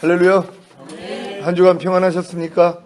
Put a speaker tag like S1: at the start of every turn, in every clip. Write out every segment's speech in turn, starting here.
S1: 할렐루야. 한 주간 평안하셨습니까?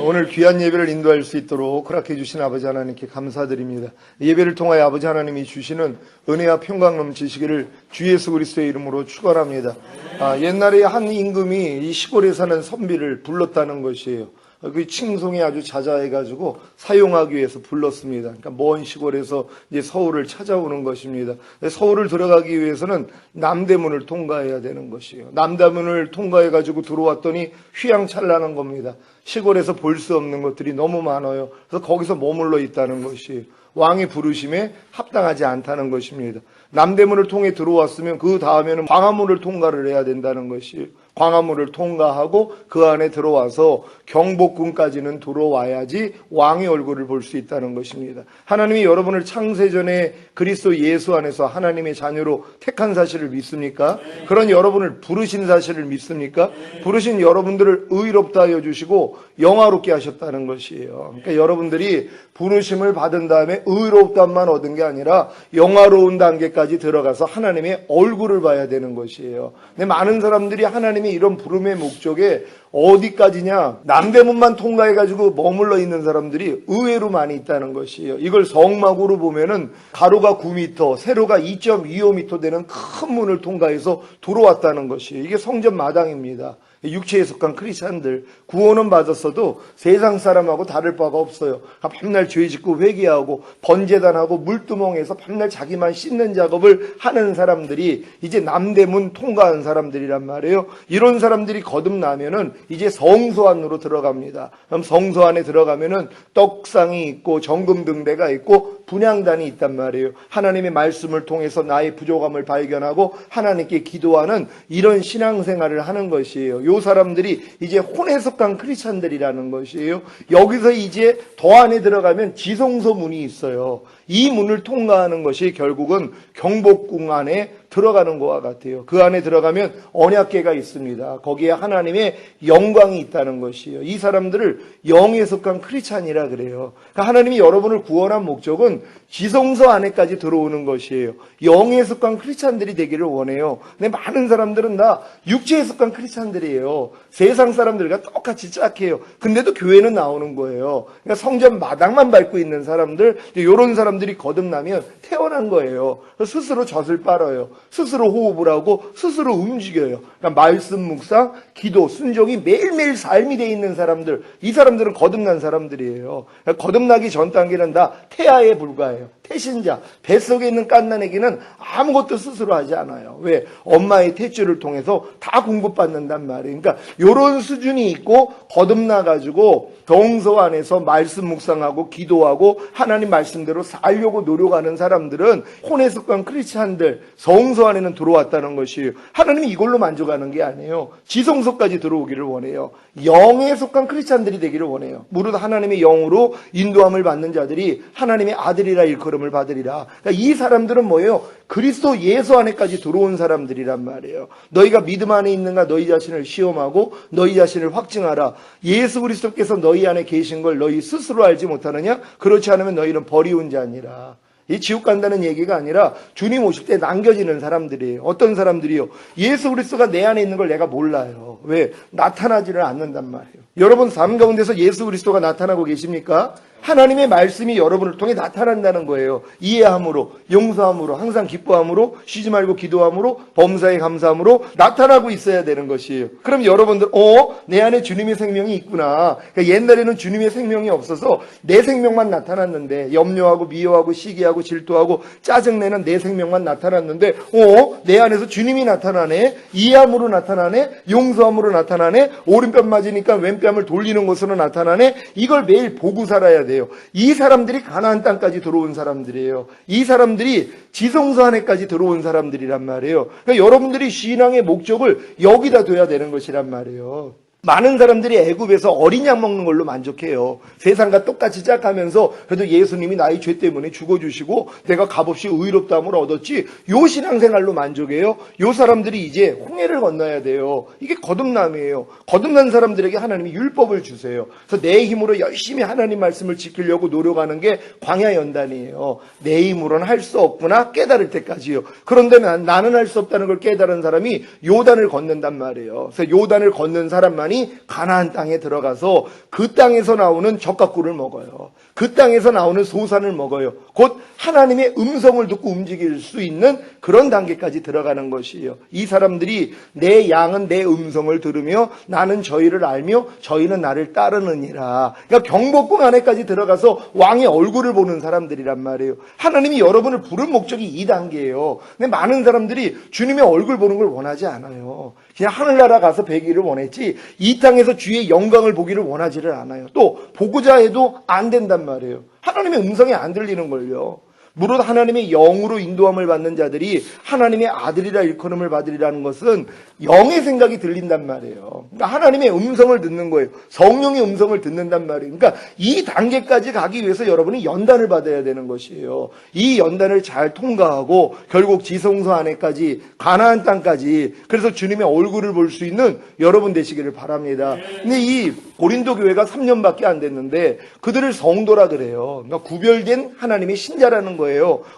S1: 오늘 귀한 예배를 인도할 수 있도록 허락해 주신 아버지 하나님께 감사드립니다. 예배를 통하여 아버지 하나님이 주시는 은혜와 평강 넘치시기를 주 예수 그리스도의 이름으로 축원합니다. 아, 옛날에 한 임금이 이 시골에 사는 선비를 불렀다는 것이에요. 그 칭송이 아주 자자해가지고 사용하기 위해서 불렀습니다. 그러니까 먼 시골에서 이제 서울을 찾아오는 것입니다. 서울을 들어가기 위해서는 남대문을 통과해야 되는 것이에요. 남대문을 통과해가지고 들어왔더니 휘황찬란한 겁니다. 시골에서 볼 수 없는 것들이 너무 많아요. 그래서 거기서 머물러 있다는 것이에요. 왕의 부르심에 합당하지 않다는 것입니다. 남대문을 통해 들어왔으면 그 다음에는 광화문을 통과를 해야 된다는 것이에요. 광화문을 통과하고 그 안에 들어와서 경복궁까지는 들어와야지 왕의 얼굴을 볼 수 있다는 것입니다. 하나님이 여러분을 창세전에 그리스도 예수 안에서 하나님의 자녀로 택한 사실을 믿습니까? 그런 여러분을 부르신 사실을 믿습니까? 부르신 여러분들을 의롭다 하여 주시고 영화롭게 하셨다는 것이에요. 그러니까 여러분들이 부르심을 받은 다음에 의롭다만 얻은 게 아니라 영화로운 단계까지 들어가서 하나님의 얼굴을 봐야 되는 것이에요. 근데 많은 사람들이 하나님 이 이런 부름의 목적에 어디까지냐 남대문만 통과해가지고 머물러 있는 사람들이 의외로 많이 있다는 것이에요. 이걸 성막으로 보면은 가로가 9m, 세로가 2.25m 되는 큰 문을 통과해서 들어왔다는 것이에요. 이게 성전 마당입니다. 육체에 속한 크리스찬들 구원은 받았어도 세상 사람하고 다를 바가 없어요. 밤날 죄 짓고 회개하고 번제단하고 물두멍에서 밤날 자기만 씻는 작업을 하는 사람들이 이제 남대문 통과한 사람들이란 말이에요. 이런 사람들이 거듭나면은 이제 성소 안으로 들어갑니다. 그럼 성소 안에 들어가면은 떡상이 있고 정금 등대가 있고 분양단이 있단 말이에요. 하나님의 말씀을 통해서 나의 부족함을 발견하고 하나님께 기도하는 이런 신앙생활을 하는 것이에요. 요 사람들이 이제 혼에 속한 크리스찬들이라는 것이에요. 여기서 이제 더 안에 들어가면 지성소 문이 있어요. 이 문을 통과하는 것이 결국은 경복궁 안에 들어가는 것과 같아요. 그 안에 들어가면 언약계가 있습니다. 거기에 하나님의 영광이 있다는 것이에요. 이 사람들을 영에 속한 크리스찬이라 그래요. 그러니까 하나님이 여러분을 구원한 목적은 지성소 안에까지 들어오는 것이에요. 영에 속한 크리스찬들이 되기를 원해요. 근데 많은 사람들은 다 육체에 속한 크리스찬들이에요. 세상 사람들과 똑같이 짝해요. 근데도 교회는 나오는 거예요. 그러니까 성전 마당만 밟고 있는 사람들, 이런 사람들이 거듭나면 태어난 거예요. 스스로 젖을 빨아요. 스스로 호흡을 하고 스스로 움직여요. 그러니까 말씀 묵상, 기도, 순종이 매일매일 삶이 돼 있는 사람들, 이 사람들은 거듭난 사람들이에요. 그러니까 거듭나기 전 단계는 다 태아에 불과해요. 태신자, 뱃속에 있는 깐난애기는 아무것도 스스로 하지 않아요. 왜? 엄마의 태줄을 통해서 다 공급받는단 말이에요. 그러니까 이런 수준이 있고 거듭나가지고 동서 안에서 말씀 묵상하고 기도하고 하나님 말씀대로 살려고 노력하는 사람들은 혼에 속한 크리스찬들 성소 안에는 들어왔다는 것이에요. 하나님이 이걸로 만족하는 게 아니에요. 지성소까지 들어오기를 원해요. 영에 속한 크리스찬들이 되기를 원해요. 무릇 하나님의 영으로 인도함을 받는 자들이 하나님의 아들이라 일컬 음을 받으리라. 그러니까 이 사람들은 뭐예요? 그리스도 예수 안에까지 들어온 사람들이란 말이에요. 너희가 믿음 안에 있는가 너희 자신을 시험하고 너희 자신을 확증하라. 예수 그리스도께서 너희 안에 계신 걸 너희 스스로 알지 못하느냐? 그렇지 않으면 너희는 버리운 자니라. 이 지옥 간다는 얘기가 아니라 주님 오실 때 남겨지는 사람들이에요. 어떤 사람들이요? 예수 그리스도가 내 안에 있는 걸 내가 몰라요. 왜? 나타나지를 않는단 말이에요. 여러분 삶 가운데서 예수 그리스도가 나타나고 계십니까? 하나님의 말씀이 여러분을 통해 나타난다는 거예요. 이해함으로, 용서함으로, 항상 기뻐함으로, 쉬지 말고 기도함으로, 범사에 감사함으로 나타나고 있어야 되는 것이에요. 그럼 여러분들, 어, 내 안에 주님의 생명이 있구나. 그러니까 옛날에는 주님의 생명이 없어서 내 생명만 나타났는데, 염려하고 미워하고 시기하고 질투하고 짜증내는 내 생명만 나타났는데, 어, 내 안에서 주님이 나타나네. 이해함으로 나타나네. 용서함으로 나타나네. 오른뺨 맞으니까 왼뺨을 돌리는 것으로 나타나네. 이걸 매일 보고 살아야 돼 요. 이 사람들이 가나안 땅까지 들어온 사람들이에요. 이 사람들이 지성소 안에까지 들어온 사람들이란 말이에요. 그러니까 여러분들이 신앙의 목적을 여기다 둬야 되는 것이란 말이에요. 많은 사람들이 애굽에서 어린 양 먹는 걸로 만족해요. 세상과 똑같이 시작하면서 그래도 예수님이 나의 죄 때문에 죽어주시고 내가 값없이 의롭다함을 얻었지 요 신앙생활로 만족해요. 요 사람들이 이제 홍해를 건너야 돼요. 이게 거듭남이에요. 거듭난 사람들에게 하나님이 율법을 주세요. 그래서 내 힘으로 열심히 하나님 말씀을 지키려고 노력하는 게 광야 연단이에요. 내 힘으로는 할 수 없구나 깨달을 때까지요. 그런데 난- 나는 할 수 없다는 걸 깨달은 사람이 요단을 건넌단 말이에요. 그래서 요단을 건넌 사람만이 가나안 땅에 들어가서 그 땅에서 나오는 젖가꿀을 먹어요. 그 땅에서 나오는 소산을 먹어요. 곧 하나님의 음성을 듣고 움직일 수 있는 그런 단계까지 들어가는 것이에요. 이 사람들이 내 양은 내 음성을 들으며 나는 저희를 알며 저희는 나를 따르느니라. 그러니까 경복궁 안에까지 들어가서 왕의 얼굴을 보는 사람들이란 말이에요. 하나님이 여러분을 부른 목적이 이 단계예요. 근데 많은 사람들이 주님의 얼굴 보는 걸 원하지 않아요. 그냥 하늘나라 가서 배기를 원했지 이 땅에서 주의 영광을 보기를 원하지를 않아요. 또 보고자 해도 안 된단 말이에요. 하나님의 음성이 안 들리는 걸요. 무릇 하나님의 영으로 인도함을 받는 자들이 하나님의 아들이라 일컬음을 받으리라는 것은 영의 생각이 들린단 말이에요. 그러니까 하나님의 음성을 듣는 거예요. 성령의 음성을 듣는단 말이에요. 그러니까 이 단계까지 가기 위해서 여러분이 연단을 받아야 되는 것이에요. 이 연단을 잘 통과하고 결국 지성소 안에까지 가나안 땅까지 그래서 주님의 얼굴을 볼 수 있는 여러분 되시기를 바랍니다. 근데 이 고린도 교회가 3년밖에 안 됐는데 그들을 성도라 그래요. 그러니까 구별된 하나님의 신자라는 거예요.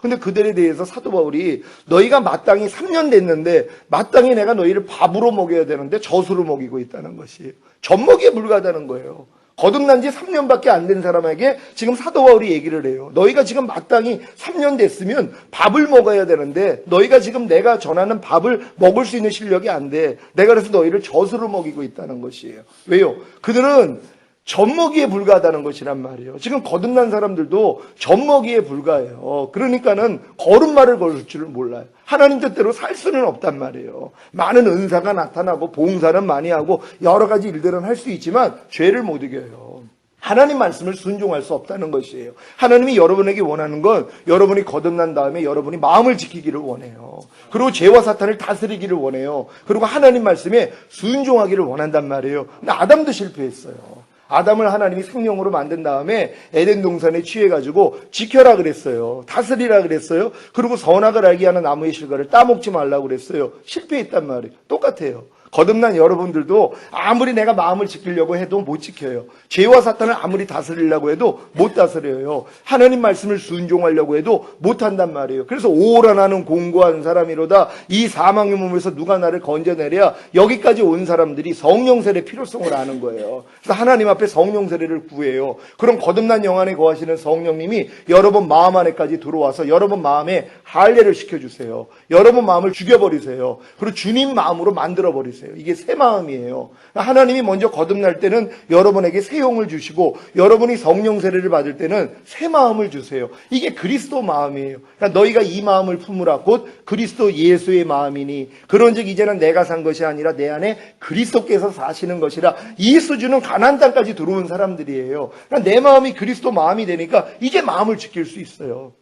S1: 근데 그들에 대해서 사도 바울이 너희가 마땅히 3년 됐는데 마땅히 내가 너희를 밥으로 먹여야 되는데 젖으로 먹이고 있다는 것이 젖먹이에 불과하다는 거예요. 거듭난 지 3년밖에 안 된 사람에게 지금 사도 바울이 얘기를 해요. 너희가 지금 마땅히 3년 됐으면 밥을 먹어야 되는데 너희가 지금 내가 전하는 밥을 먹을 수 있는 실력이 안 돼. 내가 그래서 너희를 젖으로 먹이고 있다는 것이에요. 왜요? 그들은 젖먹이에 불과하다는 것이란 말이에요. 지금 거듭난 사람들도 젖먹이에 불과해요. 그러니까는 걸음마를 걸 줄을 몰라요. 하나님 뜻대로 살 수는 없단 말이에요. 많은 은사가 나타나고 봉사는 많이 하고 여러 가지 일들은 할 수 있지만 죄를 못 이겨요. 하나님 말씀을 순종할 수 없다는 것이에요. 하나님이 여러분에게 원하는 건 여러분이 거듭난 다음에 여러분이 마음을 지키기를 원해요. 그리고 죄와 사탄을 다스리기를 원해요. 그리고 하나님 말씀에 순종하기를 원한단 말이에요. 근데 아담도 실패했어요. 아담을 하나님이 생명으로 만든 다음에 에덴 동산에 취해가지고 지켜라 그랬어요. 다스리라 그랬어요. 그리고 선악을 알게 하는 나무의 실과를 따먹지 말라고 그랬어요. 실패했단 말이에요. 똑같아요. 거듭난 여러분들도 아무리 내가 마음을 지키려고 해도 못 지켜요. 죄와 사탄을 아무리 다스리려고 해도 못 다스려요. 하나님 말씀을 순종하려고 해도 못 한단 말이에요. 그래서 오라 나는 공고한 사람이로다. 이 사망의 몸에서 누가 나를 건져내랴. 여기까지 온 사람들이 성령 세례 필요성을 아는 거예요. 그래서 하나님 앞에 성령 세례를 구해요. 그럼 거듭난 영안에 거하시는 성령님이 여러분 마음 안에까지 들어와서 여러분 마음에 할례를 시켜주세요. 여러분 마음을 죽여버리세요. 그리고 주님 마음으로 만들어버리세요. 이게 새 마음이에요. 하나님이 먼저 거듭날 때는 여러분에게 새 용을 주시고 여러분이 성령 세례를 받을 때는 새 마음을 주세요. 이게 그리스도 마음이에요. 그러니까 너희가 이 마음을 품으라 곧 그리스도 예수의 마음이니 그런즉 이제는 내가 산 것이 아니라 내 안에 그리스도께서 사시는 것이라 이 수준은 가난 땅까지 들어온 사람들이에요. 그러니까 내 마음이 그리스도 마음이 되니까 이제 마음을 지킬 수 있어요.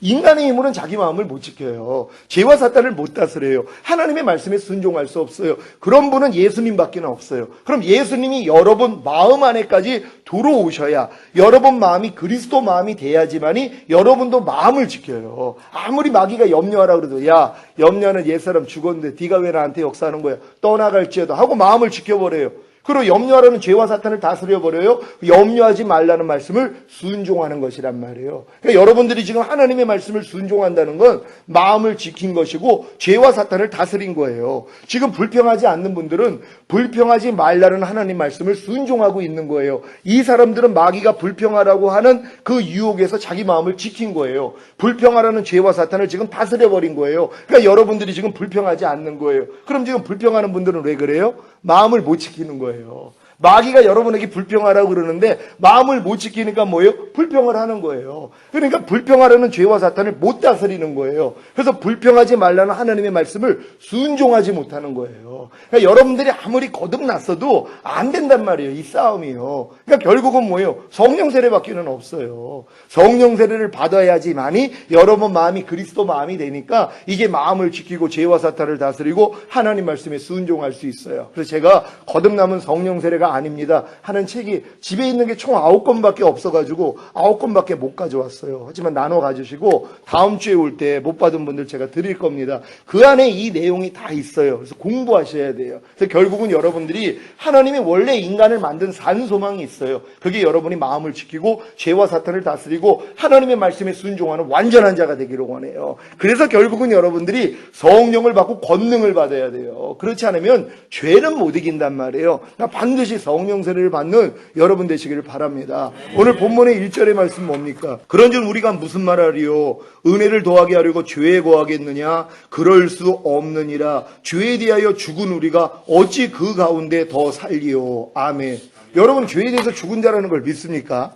S1: 인간의 힘으로는 자기 마음을 못 지켜요. 죄와 사탄을 못 다스려요. 하나님의 말씀에 순종할 수 없어요. 그런 분은 예수님밖에 없어요. 그럼 예수님이 여러분 마음 안에까지 들어오셔야 여러분 마음이 그리스도 마음이 돼야지만이 여러분도 마음을 지켜요. 아무리 마귀가 염려하라 그래도 야 염려하는 옛사람 죽었는데 네가 왜 나한테 역사하는 거야? 떠나갈지어다 하고 마음을 지켜버려요. 그리고 염려하라는 죄와 사탄을 다스려 버려요. 염려하지 말라는 말씀을 순종하는 것이란 말이에요. 그러니까 여러분들이 지금 하나님의 말씀을 순종한다는 건 마음을 지킨 것이고 죄와 사탄을 다스린 거예요. 지금 불평하지 않는 분들은 불평하지 말라는 하나님 말씀을 순종하고 있는 거예요. 이 사람들은 마귀가 불평하라고 하는 그 유혹에서 자기 마음을 지킨 거예요. 불평하라는 죄와 사탄을 지금 다스려 버린 거예요. 그러니까 여러분들이 지금 불평하지 않는 거예요. 그럼 지금 불평하는 분들은 왜 그래요? 마음을 못 지키는 거예요. 그 래. 마귀가 여러분에게 불평하라고 그러는데 마음을 못 지키니까 뭐예요? 불평을 하는 거예요. 그러니까 불평하려는 죄와 사탄을 못 다스리는 거예요. 그래서 불평하지 말라는 하나님의 말씀을 순종하지 못하는 거예요. 그러니까 여러분들이 아무리 거듭났어도 안 된단 말이에요. 이 싸움이요. 그러니까 결국은 뭐예요? 성령 세례밖에는 없어요. 성령 세례를 받아야지만이 여러분 마음이 그리스도 마음이 되니까 이게 마음을 지키고 죄와 사탄을 다스리고 하나님 말씀에 순종할 수 있어요. 그래서 제가 거듭남은 성령 세례가 아닙니다 하는 책이 집에 있는 게총 아홉 권밖에 없어가지고 아홉 권밖에 못 가져왔어요. 하지만 나눠 가지시고 다음 주에 올 때 못 받은 분들 제가 드릴 겁니다. 그 안에 이 내용이 다 있어요. 그래서 공부하셔야 돼요. 그래서 결국은 여러분들이 하나님이 원래 인간을 만든 산 소망이 있어요. 그게 여러분이 마음을 지키고 죄와 사탄을 다스리고 하나님의 말씀에 순종하는 완전한 자가 되기를 원해요. 그래서 결국은 여러분들이 성령을 받고 권능을 받아야 돼요. 그렇지 않으면 죄는 못 이긴단 말이에요. 나 반드시 성령 세례를 받는 여러분 되시기를 바랍니다. 오늘 본문의 1절의 말씀 뭡니까? 그런즉 우리가 무슨 말하리요? 은혜를 더하게 하려고 죄에 거하겠느냐? 그럴 수 없느니라. 죄에 대하여 죽은 우리가 어찌 그 가운데 더 살리요? 아멘. 여러분 죄에 대해서 죽은 자라는 걸 믿습니까?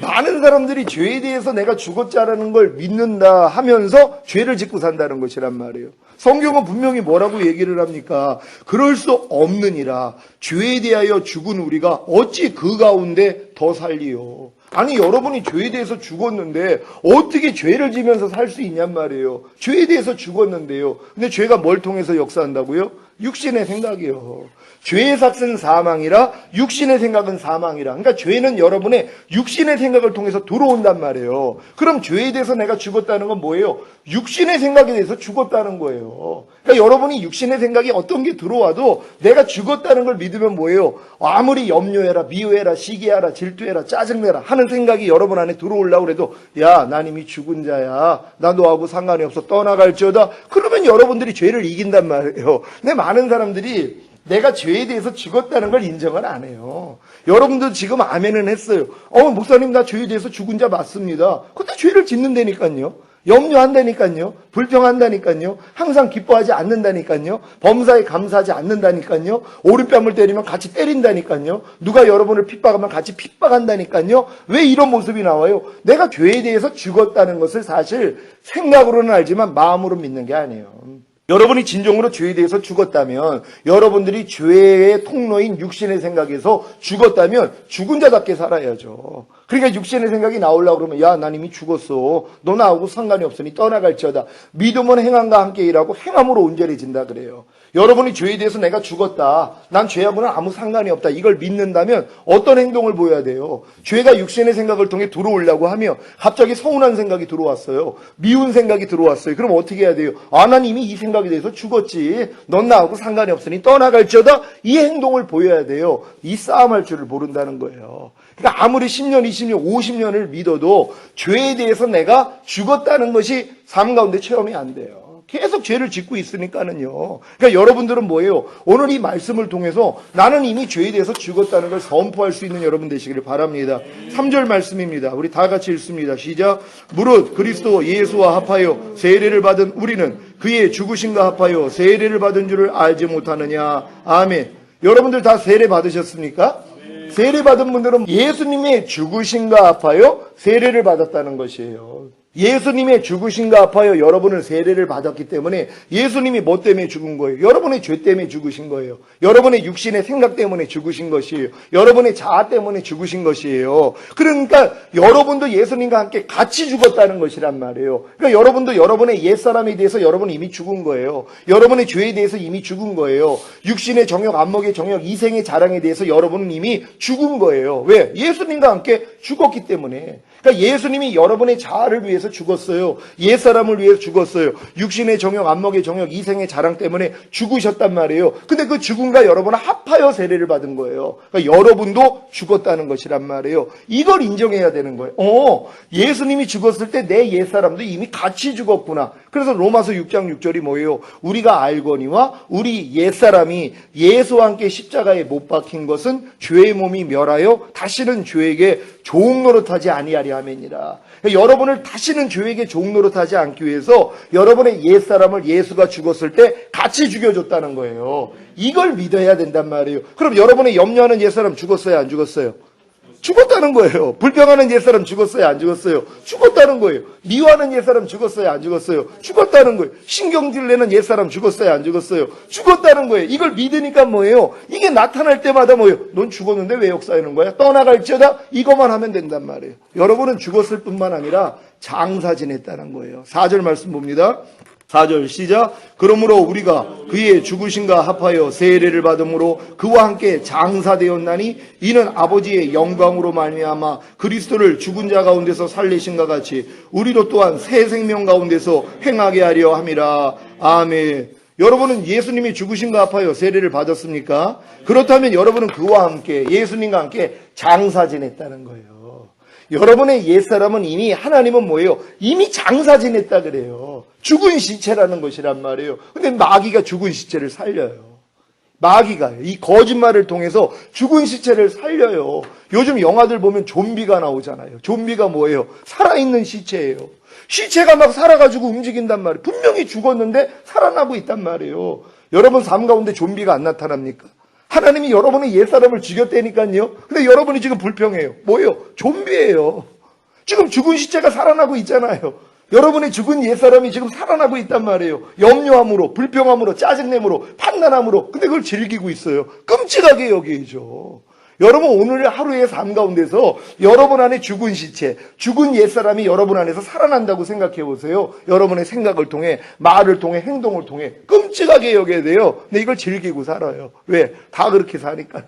S1: 많은 사람들이 죄에 대해서 내가 죽었자라는 걸 믿는다 하면서 죄를 짓고 산다는 것이란 말이에요. 성경은 분명히 뭐라고 얘기를 합니까? 그럴 수 없느니라. 죄에 대하여 죽은 우리가 어찌 그 가운데 더 살리요. 아니 여러분이 죄에 대해서 죽었는데 어떻게 죄를 지면서 살 수 있냔 말이에요. 죄에 대해서 죽었는데요. 근데 죄가 뭘 통해서 역사한다고요? 육신의 생각이요. 죄의 삭은 사망이라 육신의 생각은 사망이라. 그러니까 죄는 여러분의 육신의 생각을 통해서 들어온단 말이에요. 그럼 죄에 대해서 내가 죽었다는 건 뭐예요? 육신의 생각에 대해서 죽었다는 거예요. 그러니까 여러분이 육신의 생각이 어떤 게 들어와도 내가 죽었다는 걸 믿으면 뭐예요? 아무리 염려해라, 미워해라, 시기하라, 질투해라, 짜증내라 하는 생각이 여러분 안에 들어오려고 그래도 야, 난 이미 죽은 자야. 나 너하고 상관이 없어. 떠나갈지어다. 그러면 여러분들이 죄를 이긴단 말이에요. 근데 많은 사람들이 내가 죄에 대해서 죽었다는 걸 인정을 안 해요. 여러분도 지금 아멘은 했어요. 어, 목사님, 나 죄에 대해서 죽은 자 맞습니다. 근데 죄를 짓는다니까요. 염려한다니까요. 불평한다니까요. 항상 기뻐하지 않는다니까요. 범사에 감사하지 않는다니까요. 오른뺨을 때리면 같이 때린다니까요. 누가 여러분을 핍박하면 같이 핍박한다니까요. 왜 이런 모습이 나와요? 내가 죄에 대해서 죽었다는 것을 사실 생각으로는 알지만 마음으로 믿는 게 아니에요. 여러분이 진정으로 죄에 대해서 죽었다면 여러분들이 죄의 통로인 육신의 생각에서 죽었다면 죽은 자답게 살아야죠. 그러니까 육신의 생각이 나오려고 그러면 야, 난 이미 죽었어. 너 나하고 상관이 없으니 떠나갈지어다. 믿음은 행함과 함께 일하고 행함으로 온전해진다 그래요. 여러분이 죄에 대해서 내가 죽었다. 난 죄하고는 아무 상관이 없다. 이걸 믿는다면 어떤 행동을 보여야 돼요? 죄가 육신의 생각을 통해 들어오려고 하며 갑자기 서운한 생각이 들어왔어요. 미운 생각이 들어왔어요. 그럼 어떻게 해야 돼요? 아, 난 이미 이 생각에 대해서 죽었지. 넌 나하고 상관이 없으니 떠나갈지어다. 이 행동을 보여야 돼요. 이 싸움할 줄을 모른다는 거예요. 그러니까 아무리 10년, 20년, 50년을 믿어도 죄에 대해서 내가 죽었다는 것이 삶 가운데 체험이 안 돼요. 계속 죄를 짓고 있으니까는요. 그러니까 여러분들은 뭐예요? 오늘 이 말씀을 통해서 나는 이미 죄에 대해서 죽었다는 걸 선포할 수 있는 여러분 되시기를 바랍니다. 3절 말씀입니다. 우리 다 같이 읽습니다. 시작. 무릇 그리스도 예수와 합하여 세례를 받은 우리는 그의 죽으신가 합하여 세례를 받은 줄을 알지 못하느냐. 아멘. 여러분들 다 세례 받으셨습니까? 세례 받은 분들은 예수님의 죽으신가 합하여 세례를 받았다는 것이에요. 예수님의 죽으신가 아파요. 여러분은 세례를 받았기 때문에 예수님이 뭐 때문에 죽은 거예요? 여러분의 죄 때문에 죽으신 거예요. 여러분의 육신의 생각 때문에 죽으신 것이에요. 여러분의 자아 때문에 죽으신 것이에요. 그러니까 여러분도 예수님과 함께 같이 죽었다는 것이란 말이에요. 그러니까 여러분도 여러분의 옛사람에 대해서 여러분은 이미 죽은 거예요. 여러분의 죄에 대해서 이미 죽은 거예요. 육신의 정욕, 안목의 정욕, 이생의 자랑에 대해서 여러분은 이미 죽은 거예요. 왜? 예수님과 함께 죽었기 때문에. 그러니까 예수님이 여러분의 자아를 위해서 죽었어요. 옛사람을 위해서 죽었어요. 육신의 정욕, 안목의 정욕, 이생의 자랑 때문에 죽으셨단 말이에요. 근데 그 죽음과 여러분은 합하여 세례를 받은 거예요. 그러니까 여러분도 죽었다는 것이란 말이에요. 이걸 인정해야 되는 거예요. 어, 예수님이 죽었을 때 내 옛사람도 이미 같이 죽었구나. 그래서 로마서 6장 6절이 뭐예요? 우리가 알거니와 우리 옛사람이 예수와 함께 십자가에 못 박힌 것은 죄의 몸이 멸하여 다시는 죄에게 좋은 노릇하지 아니하리 하매니라. 여러분을 다시 다시는 죄에게 종노릇하지 않기 위해서 여러분의 옛사람을 예수가 죽었을 때 같이 죽여줬다는 거예요. 이걸 믿어야 된단 말이에요. 그럼 여러분의 염려하는 옛사람 죽었어요? 안 죽었어요? 죽었다는 거예요. 불평하는 옛사람 죽었어요? 안 죽었어요? 죽었다는 거예요. 미워하는 옛사람 죽었어요? 안 죽었어요? 죽었다는 거예요. 신경질 내는 옛사람 죽었어요? 안 죽었어요? 죽었다는 거예요. 이걸 믿으니까 뭐예요? 이게 나타날 때마다 뭐예요? 넌 죽었는데 왜 역사하는 거야? 떠나갈지어다? 이것만 하면 된단 말이에요. 여러분은 죽었을 뿐만 아니라 장사 지냈다는 거예요. 4절 말씀 봅니다. 4절 시작. 그러므로 우리가 그의 죽으신가 합하여 세례를 받음으로 그와 함께 장사되었나니 이는 아버지의 영광으로 말미암아 그리스도를 죽은 자 가운데서 살리신가 같이 우리도 또한 새 생명 가운데서 행하게 하려 함이라. 아멘. 여러분은 예수님이 죽으신가 합하여 세례를 받았습니까? 그렇다면 여러분은 그와 함께 예수님과 함께 장사 지냈다는 거예요. 여러분의 옛사람은 이미 하나님은 뭐예요? 이미 장사 지냈다 그래요. 죽은 시체라는 것이란 말이에요. 근데 마귀가 죽은 시체를 살려요. 마귀가 이 거짓말을 통해서 죽은 시체를 살려요. 요즘 영화들 보면 좀비가 나오잖아요. 좀비가 뭐예요? 살아있는 시체예요. 시체가 막 살아가지고 움직인단 말이에요. 분명히 죽었는데 살아나고 있단 말이에요. 여러분 삶 가운데 좀비가 안 나타납니까? 하나님이 여러분의 옛사람을 죽였다니까요. 근데 여러분이 지금 불평해요. 뭐예요? 좀비예요. 지금 죽은 시체가 살아나고 있잖아요. 여러분의 죽은 옛사람이 지금 살아나고 있단 말이에요. 염려함으로, 불평함으로, 짜증냄으로, 판단함으로. 근데 그걸 즐기고 있어요. 끔찍하게 여기죠. 여러분 오늘 하루의 삶 가운데서 여러분 안에 죽은 시체, 죽은 옛사람이 여러분 안에서 살아난다고 생각해 보세요. 여러분의 생각을 통해, 말을 통해, 행동을 통해 끔찍하게 여겨야 돼요. 근데 이걸 즐기고 살아요. 왜? 다 그렇게 사니까요.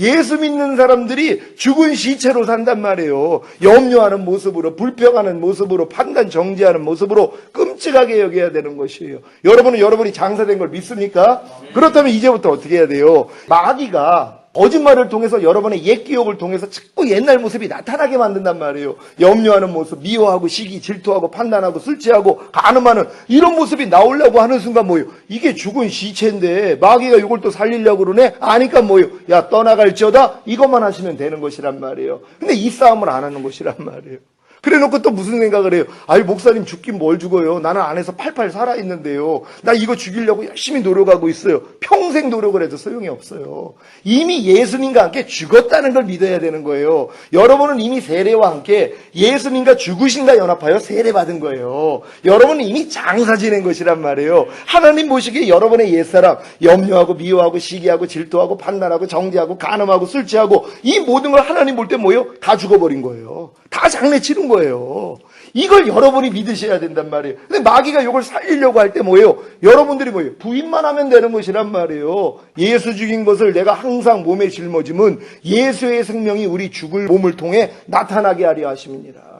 S1: 예수 믿는 사람들이 죽은 시체로 산단 말이에요. 염려하는 모습으로, 불평하는 모습으로, 판단 정지하는 모습으로 끔찍하게 여겨야 되는 것이에요. 여러분은 여러분이 장사된 걸 믿습니까? 그렇다면 이제부터 어떻게 해야 돼요? 마귀가 거짓말을 통해서 여러분의 옛 기억을 통해서 자꾸 옛날 모습이 나타나게 만든단 말이에요. 염려하는 모습, 미워하고 시기, 질투하고 판단하고 술 취하고 가늠하는 이런 모습이 나오려고 하는 순간 뭐예요? 이게 죽은 시체인데 마귀가 이걸 또 살리려고 그러네? 아니까 뭐예요? 야 떠나갈지어다 이것만 하시면 되는 것이란 말이에요. 근데 이 싸움을 안 하는 것이란 말이에요. 그래 놓고 또 무슨 생각을 해요? 아이, 목사님 죽긴 뭘 죽어요? 나는 안에서 팔팔 살아있는데요. 나 이거 죽이려고 열심히 노력하고 있어요. 평생 노력을 해도 소용이 없어요. 이미 예수님과 함께 죽었다는 걸 믿어야 되는 거예요. 여러분은 이미 세례와 함께 예수님과 죽으신가 연합하여 세례받은 거예요. 여러분은 이미 장사 지낸 것이란 말이에요. 하나님 보시기에 여러분의 옛사람, 염려하고 미워하고 시기하고 질투하고 판단하고 정죄하고 간음하고 술 취하고 이 모든 걸 하나님 볼 때 뭐예요? 다 죽어버린 거예요. 다 장례 치른 거예요. 이걸 여러분이 믿으셔야 된단 말이에요. 근데 마귀가 이걸 살리려고 할 때 뭐예요? 여러분들이 뭐예요? 부인만 하면 되는 것이란 말이에요. 예수 죽인 것을 내가 항상 몸에 짊어짐은 예수의 생명이 우리 죽을 몸을 통해 나타나게 하려 하십니다.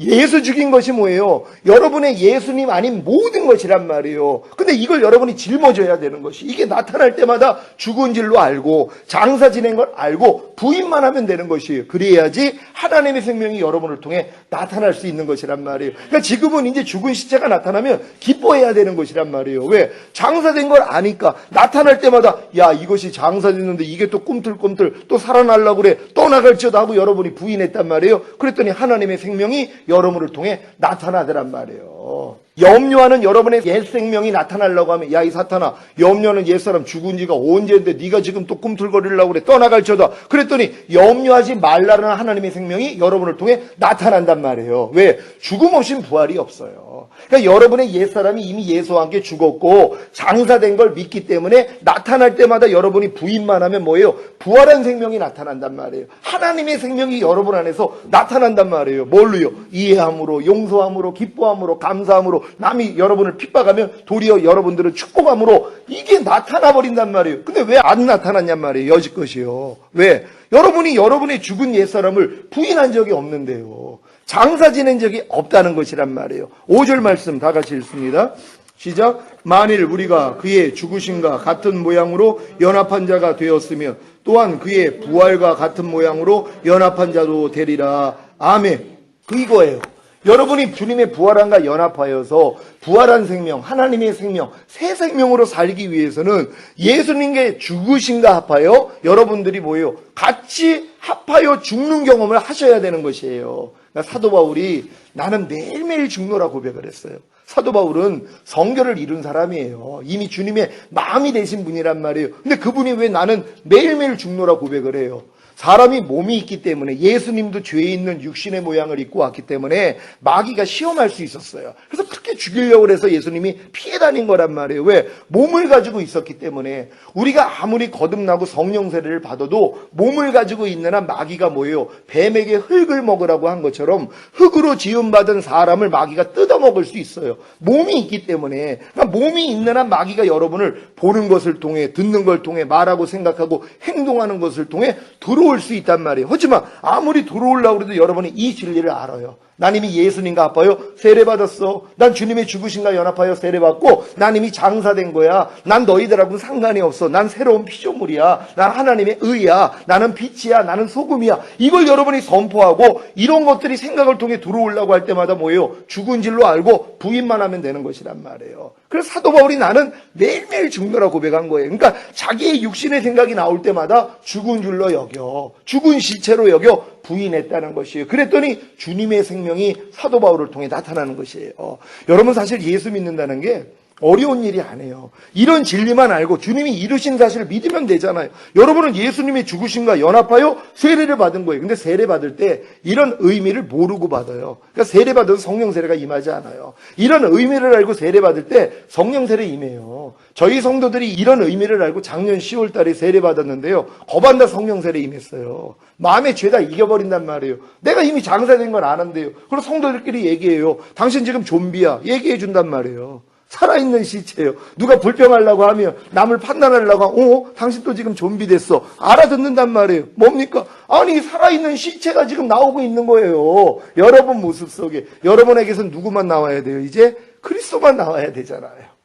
S1: 예수 죽인 것이 뭐예요? 여러분의 예수님 아닌 모든 것이란 말이에요. 근데 이걸 여러분이 짊어져야 되는 것이 이게 나타날 때마다 죽은 줄로 알고 장사 지낸 걸 알고 부인만 하면 되는 것이에요. 그래야지 하나님의 생명이 여러분을 통해 나타날 수 있는 것이란 말이에요. 그러니까 지금은 이제 죽은 시체가 나타나면 기뻐해야 되는 것이란 말이에요. 왜? 장사된 걸 아니까 나타날 때마다 야 이것이 장사됐는데 이게 또 꿈틀꿈틀 또 살아나려고 그래 떠나갈지어다 하고 여러분이 부인했단 말이에요. 그랬더니 하나님의 생명이 여러분을 통해 나타나더란 말이에요. 염려하는 여러분의 옛 생명이 나타나려고 하면 야 이 사탄아 염려하는 옛사람 죽은 지가 언제인데 네가 지금 또 꿈틀거리려고 그래. 떠나갈지어다. 그랬더니 염려하지 말라는 하나님의 생명이 여러분을 통해 나타난단 말이에요. 왜? 죽음 없인 부활이 없어요 그러니까 여러분의 옛사람이 이미 예수와 함께 죽었고 장사된 걸 믿기 때문에 나타날 때마다 여러분이 부인만 하면 뭐예요 부활한 생명이 나타난단 말이에요 하나님의 생명이 여러분 안에서 나타난단 말이에요 뭘로요 이해함으로 용서함으로 기뻐함으로 감사함으로 남이 여러분을 핍박하면 도리어 여러분들은 축복함으로 이게 나타나 버린단 말이에요. 근데 왜 안 나타났냔 말이에요. 여지껏이요. 왜? 여러분이 여러분의 죽은 옛사람을 부인한 적이 없는데요. 장사 지낸 적이 없다는 것이란 말이에요. 5절 말씀 다 같이 읽습니다. 시작. 만일 우리가 그의 죽으심과 같은 모양으로 연합한 자가 되었으면 또한 그의 부활과 같은 모양으로 연합한 자도 되리라. 아멘. 그 이거예요. 여러분이 주님의 부활함과 연합하여서 부활한 생명, 하나님의 생명, 새 생명으로 살기 위해서는 예수님께 죽으신가 합하여 여러분들이 뭐예요? 같이 합하여 죽는 경험을 하셔야 되는 것이에요. 사도 바울이 나는 매일매일 죽노라 고백을 했어요. 사도 바울은 성결을 이룬 사람이에요. 이미 주님의 마음이 되신 분이란 말이에요. 근데 그분이 왜 나는 매일매일 죽노라 고백을 해요? 사람이 몸이 있기 때문에 예수님도 죄 있는 육신의 모양을 입고 왔기 때문에 마귀가 시험할 수 있었어요. 그래서 그렇게 죽이려고 해서 예수님이 피해 다닌 거란 말이에요. 왜? 몸을 가지고 있었기 때문에 우리가 아무리 거듭나고 성령 세례를 받아도 몸을 가지고 있는 한 마귀가 뭐예요? 뱀에게 흙을 먹으라고 한 것처럼 흙으로 지음받은 사람을 마귀가 뜯어먹을 수 있어요. 몸이 있기 때문에 그러니까 몸이 있는 한 마귀가 여러분을 보는 것을 통해 듣는 걸 통해 말하고 생각하고 행동하는 것을 통해 들어 올 수 있단 말이에요. 하지만 아무리 들어오려고 해도 여러분이 이 진리를 알아요. 난 이미 예수님과 아파요. 세례받았어. 난 주님의 죽으신가 연합하여 세례받고 난 이미 장사된 거야. 난 너희들하고는 상관이 없어. 난 새로운 피조물이야. 난 하나님의 의야. 나는 빛이야. 나는 소금이야. 이걸 여러분이 선포하고 이런 것들이 생각을 통해 들어오려고 할 때마다 뭐예요? 죽은 줄로 알고 부인만 하면 되는 것이란 말이에요. 그래서 사도 바울이 나는 매일매일 죽노라 고백한 거예요. 그러니까 자기의 육신의 생각이 나올 때마다 죽은 줄로 여겨. 죽은 시체로 여겨 부인했다는 것이에요. 그랬더니 주님의 생명이 사도 바울을 통해 나타나는 것이에요. 여러분 사실 예수 믿는다는 게 어려운 일이 아니에요. 이런 진리만 알고 주님이 이루신 사실을 믿으면 되잖아요. 여러분은 예수님의 죽으심과 연합하여 세례를 받은 거예요. 근데 세례 받을 때 이런 의미를 모르고 받아요. 그러니까 세례 받아도 성령 세례가 임하지 않아요. 이런 의미를 알고 세례 받을 때 성령 세례 임해요. 저희 성도들이 이런 의미를 알고 작년 10월 달에 세례 받았는데요. 거반다 성령 세례 임했어요. 마음의 죄다 이겨버린단 말이에요. 내가 이미 장사된 건 아는데요. 그리고 성도들끼리 얘기해요. 당신 지금 좀비야. 얘기해 준단 말이에요. 살아있는 시체예요. 누가 불평하려고 하면 남을 판단하려고 하면 어? 당신 또 지금 좀비 됐어. 알아듣는단 말이에요. 뭡니까? 아니 살아있는 시체가 지금 나오고 있는 거예요. 여러분 모습 속에. 여러분에게서 누구만 나와야 돼요? 이제 그리스도만 나와야 되잖아요.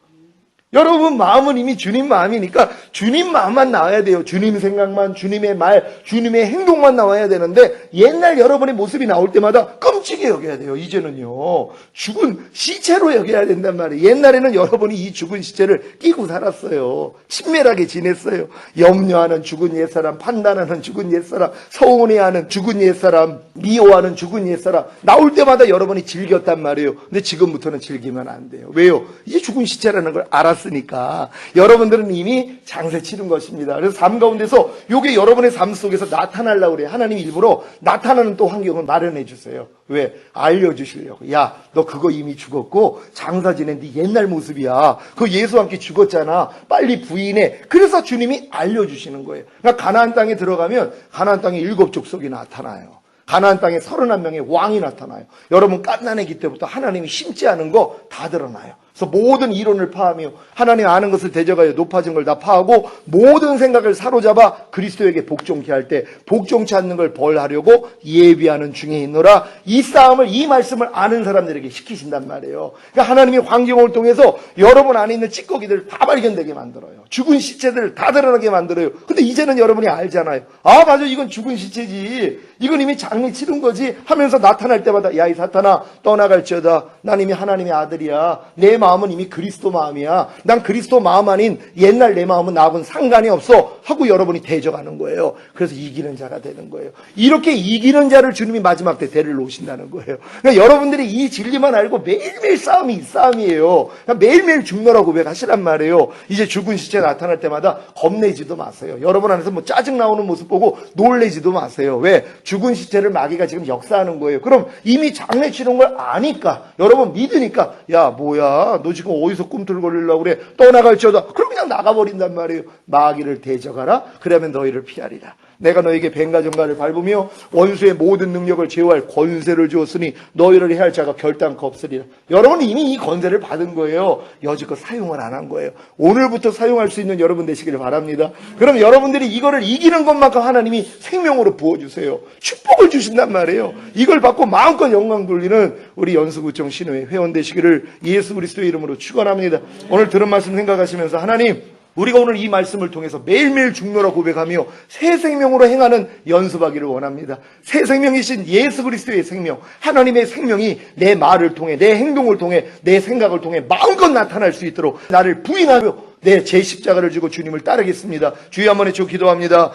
S1: 여러분 마음은 이미 주님 마음이니까 주님 마음만 나와야 돼요. 주님 생각만, 주님의 말, 주님의 행동만 나와야 되는데 옛날 여러분의 모습이 나올 때마다 끔찍해 여겨야 돼요. 이제는요. 죽은 시체로 여겨야 된단 말이에요. 옛날에는 여러분이 이 죽은 시체를 끼고 살았어요. 친밀하게 지냈어요. 염려하는 죽은 옛사람, 판단하는 죽은 옛사람, 서운해하는 죽은 옛사람, 미워하는 죽은 옛사람 나올 때마다 여러분이 즐겼단 말이에요. 근데 지금부터는 즐기면 안 돼요. 왜요? 이제 죽은 시체라는 걸 알았 으니까. 여러분들은 이미 장세 치른 것입니다. 그래서 삶 가운데서 이게 여러분의 삶 속에서 나타나려고 그래요. 하나님 일부러 나타나는 또 환경을 마련해 주세요. 왜? 알려주시려고. 야, 너 그거 이미 죽었고 장사 지낸데 옛날 모습이야. 그 예수와 함께 죽었잖아. 빨리 부인해. 그래서 주님이 알려주시는 거예요. 그러니까 가나안 땅에 들어가면 가나안 땅에 일곱 족속이 나타나요. 가나안 땅에 31명의 왕이 나타나요. 여러분 갓난애기 때부터 하나님이 심지 않은 거 다 드러나요. 그래서 모든 이론을 파하며 하나님 아는 것을 대적하여 높아진 걸 다 파하고 모든 생각을 사로잡아 그리스도에게 복종케 할 때 복종치 않는 걸 벌하려고 예비하는 중에 있노라 이 싸움을 이 말씀을 아는 사람들에게 시키신단 말이에요. 그러니까 하나님이 환경을 통해서 여러분 안에 있는 찌꺼기들 다 발견되게 만들어요. 죽은 시체들 다 드러나게 만들어요. 근데 이제는 여러분이 알잖아요. 아 맞아 이건 죽은 시체지. 이건 이미 장례 치른 거지 하면서 나타날 때마다 야 이 사탄아 떠나갈지어다. 난 이미 하나님의 아들이야. 내 마음은 이미 그리스도 마음이야. 난 그리스도 마음 아닌 옛날 내 마음은 나하고는 상관이 없어. 하고 여러분이 대적하는 거예요. 그래서 이기는 자가 되는 거예요. 이렇게 이기는 자를 주님이 마지막 때 데리러 오신다는 거예요. 그러니까 여러분들이 이 진리만 알고 매일매일 싸움이 이 싸움이에요. 그러니까 매일매일 죽노라고 고백하시란 말이에요. 이제 죽은 시체 나타날 때마다 겁내지도 마세요. 여러분 안에서 뭐 짜증 나오는 모습 보고 놀래지도 마세요. 왜? 죽은 시체를 마귀가 지금 역사하는 거예요. 그럼 이미 장례 치른 걸 아니까 여러분 믿으니까 야 뭐야 너 지금 어디서 꿈틀거리려고 그래 떠나갈지어다 그럼 그냥 나가버린단 말이에요 마귀를 대적 하라. 그러면 너희를 피하리라. 내가 너에게 정갈을 밟으며 원수의 모든 능력을 제어할 권세를 주었으니 너희를 해할 자가 결단코 없으리라. 여러분은 이미 이 권세를 받은 거예요. 여지껏 사용을 안 한 거예요. 오늘부터 사용할 수 있는 여러분 되시기를 바랍니다. 그럼 여러분들이 이거를 이기는 것만큼 하나님이 생명으로 부어주세요. 축복을 주신단 말이에요. 이걸 받고 마음껏 영광 돌리는 우리 연수구청 신호의 회원 되시기를 예수 그리스도의 이름으로 축원합니다. 오늘 들은 말씀 생각하시면서 하나님 우리가 오늘 이 말씀을 통해서 매일매일 죽노라 고백하며 새 생명으로 행하는 연습하기를 원합니다. 새 생명이신 예수 그리스도의 생명, 하나님의 생명이 내 말을 통해, 내 행동을 통해, 내 생각을 통해 마음껏 나타날 수 있도록 나를 부인하며 내 제 십자가를 지고 주님을 따르겠습니다. 주여 한번 해주 기도합니다.